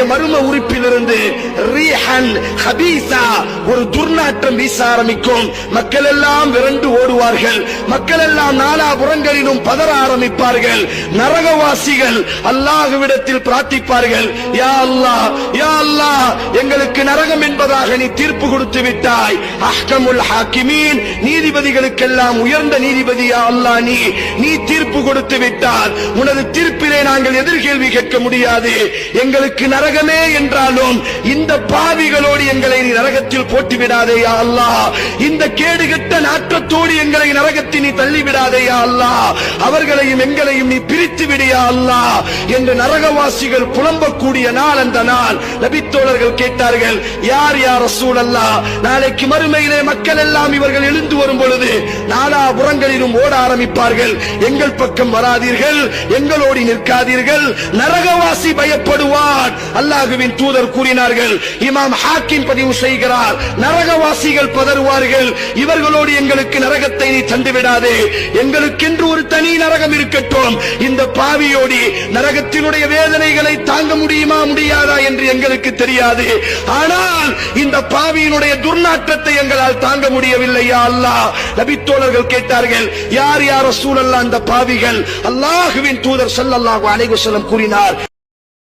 அவர்களுடைய மர்ம உறுப்பிலிருந்து ரீஹன் ஹபீசா ஒரு துர்நாற்றம் வீச ஆரம்பிக்கும். மக்கள் எல்லாம் விரண்டு ஓடுவார்கள். மக்கள் எல்லாம் நாலாபுறங்களிலும் பதற ஆரம்பிப்பார்கள். நரகவாசிகள் அல்லாஹுவிடத்தில் பிரார்த்திப்பார்கள். யா அல்லாஹ் யா அல்லாஹ் எங்களுக்கு நரகம் என்பதாக நீ தீர்ப்பு கொடுத்து விட்டாய். அஹ்கமுல் ஹாக்கிமீன் நீதிபதிகளுக்கெல்லாம் உயர்ந்த நீதிபதியா அல்லா நீ. நீ தீர்ப்பு கொடுத்து விட்டால் உனது தீர்ப்பிலே நாங்கள் எதிர்கேள்வி கேட்க முடியாது. எங்களுக்கு நரகமே என்றாலும் இந்த பாவிகளோடு எங்களை நீ நரகத்தில் போட்டு விடாதே யா இந்த கேடுகட்ட நாற்றத்தோடு எங்களை நரகத்தில் நீ தள்ளி அல்லா. அவர்களையும் எங்களையும் நீ பிரித்து விடியா அல்லா. என்று நரகவாசிகள் புலம்பக்கூடிய நாள் அந்த நாள். நபித்தோழர்கள் கேட்டார்கள் யார் யார் ரசூல் அல்லாஹ் நாளைக்கு மறுமையிலே மக்கள் எல்லாம் இவர்கள் எழுந்து வரும் பொழுது நாலா புறங்களிலும் ஓட ஆரம்பிப்பார்கள். எங்கள் பக்கம் வராதீர்கள் எங்களோடி நிற்காதீர்கள் நரகவாசி பயப்படுவான் அல்லாஹுவின் தூதர் கூறினார்கள் இமாம் ஹாக்கிம் பதிவு செய்கிறார் நரகவாசிகள் பதறுவார்கள் இவர்களோடு எங்களுக்கு நரகத்தை நீ தந்துவிடாதே எங்களுக்கென்று ஒரு தனி நரகம் இருக்கட்டும் இந்த பாவியோடி நரக நரகத்தினுடைய வேதனைகளை தாங்க முடியுமா முடியாதா என்று எங்களுக்கு தெரியாது. ஆனால் இந்த பாவியினுடைய துர்நாற்றத்தை எங்களால் தாங்க முடியவில்லையா அல்லாஹ். நபித்தோழர்கள் கேட்டார்கள் யார் யார சூழல்லாம் அந்த பாவிகள்? அல்லாஹுவின் தூதர் ஸல்லல்லாஹு அலைகுசலம் கூறினார்